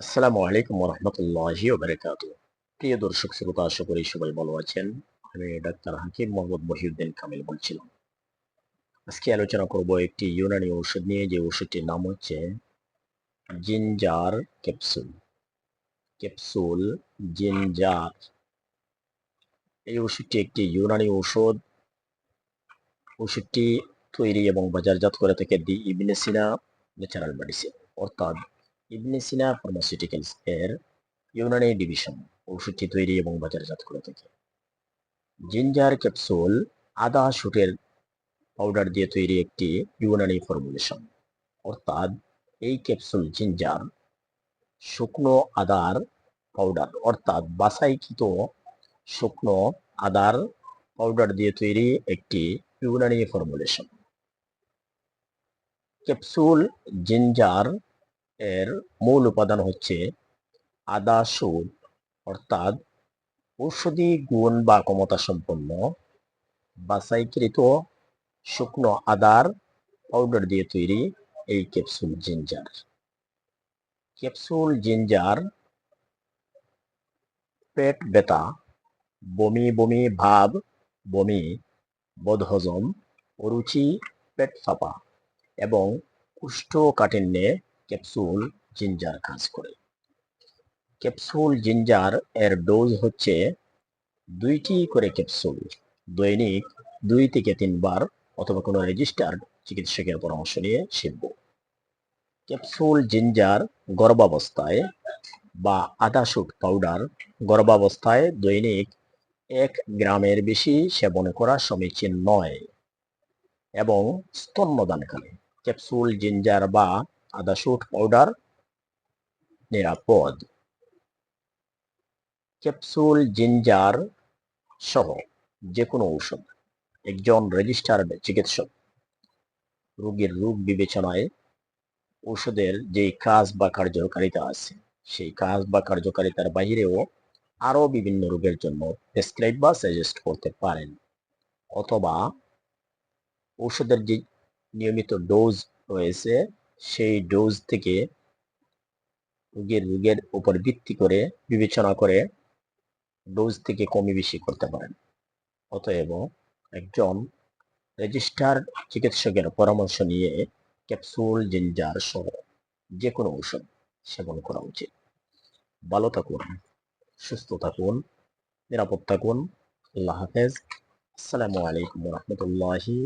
আসসালামু আলাইকুম রহমতুল্লাহি ওবরাকাতু প্রিয় দর্শক শ্রোতা আশা করি সবাই ভালো আছেন আমি ডাক্তার হাকিম মোহাম্মদ মহিউদ্দিন কামিল বলছিলাম আজকে আলোচনা করব একটি ইউনানি ঔষধ নিয়ে যে ওষুধটির নাম হচ্ছে জিঞ্জার ক্যাপসুল। Capsule, ginger. এই ওষুধটি একটি ইউনানি ঔষধ। ওষুধটি তৈরি এবং বাজারজাত করে থাকে দি ইবনে সিনা ন্যাচারাল মেডিসিন, অর্থাৎ ইবনে সিনা ফার্মাসিউটিক্যালস এর ইউনানি ডিভিশন ওষুধটি তৈরি এবং বাজারজাত করে থাকে। জিঞ্জার ক্যাপসুল আদা শুটের পাউডার দিয়ে তৈরি একটি ইউনানি ফর্মুলেশন অর্থাৎ এই ক্যাপসুল জিঞ্জার শুকনো আদার পাউডার অর্থাৎ বাসাইকৃত শুকনো আদার পাউডার দিয়ে তৈরি একটি ইউনানি ফর্মুলেশন ক্যাপসুল জিঞ্জার এর মূল উপাদান হচ্ছে আদা সুর অর্থাৎ ঔষধি গুণ বা ক্ষমতা সম্পন্ন, বাছাইকৃত শুকনো আদার পাউডার দিয়ে তৈরি এই ক্যাপসুল জিঞ্জার ক্যাপসুল জিঞ্জার পেট ব্যথা, বমি বমি, ভাব, বমি বদহজম অরুচি, পেট ফাঁপা এবং কুষ্ঠকাঠিন্যে ক্যাপসুল জিঞ্জার কাজ করে। ক্যাপসুল জিঞ্জার এর ডোজ হচ্ছে দুইটি করে ক্যাপসুল, দৈনিক দুই থেকে তিনবার অথবা কোনো রেজিস্টার্ড চিকিৎসকের পরামর্শ নিয়ে সেবব ক্যাপসুল জিঞ্জার গর্ভাবস্থায় বা আদা শুট পাউডার গর্ভাবস্থায় দৈনিক এক গ্রামের বেশি সেবন করা সমীচীন নয় এবং স্তন্যদানকালে ক্যাপসুল জিঞ্জার বা আদা শুট পাউডার নিরাপদ। ক্যাপসুল জিঞ্জার সহ যে কোনো ঔষধ, একজন রেজিস্টার্ড চিকিৎসক। রোগীর রোগ বিবেচনায় ঔষধের যে কাজ বা কার্যকারিতা আছে, সেই কাজ বা কার্যকারিতার বাহিরেও আরও বিভিন্ন রোগের জন্য প্রেসক্রাইব বা সাজেস্ট করতে পারেন। অথবা ঔষধের যে নিয়মিত ডোজ রয়েছে সেই ডোজ থেকে রোগীর, রোগের উপর ভিত্তি করে বিবেচনা করে ডোজ থেকে কমে বেশি করতে পারেন। অতএব একজন রেজিস্টার্ড চিকিৎসকের পরামর্শ নিয়ে ক্যাপসুল জিঞ্জার সহ যে কোনো ঔষধ সেবন করা উচিত। ভালো থাকুন, সুস্থ থাকুন, নিরাপদ থাকুন। আল্লাহ হাফেজ। আসসালামু আলাইকুম রহমতুল্লাহি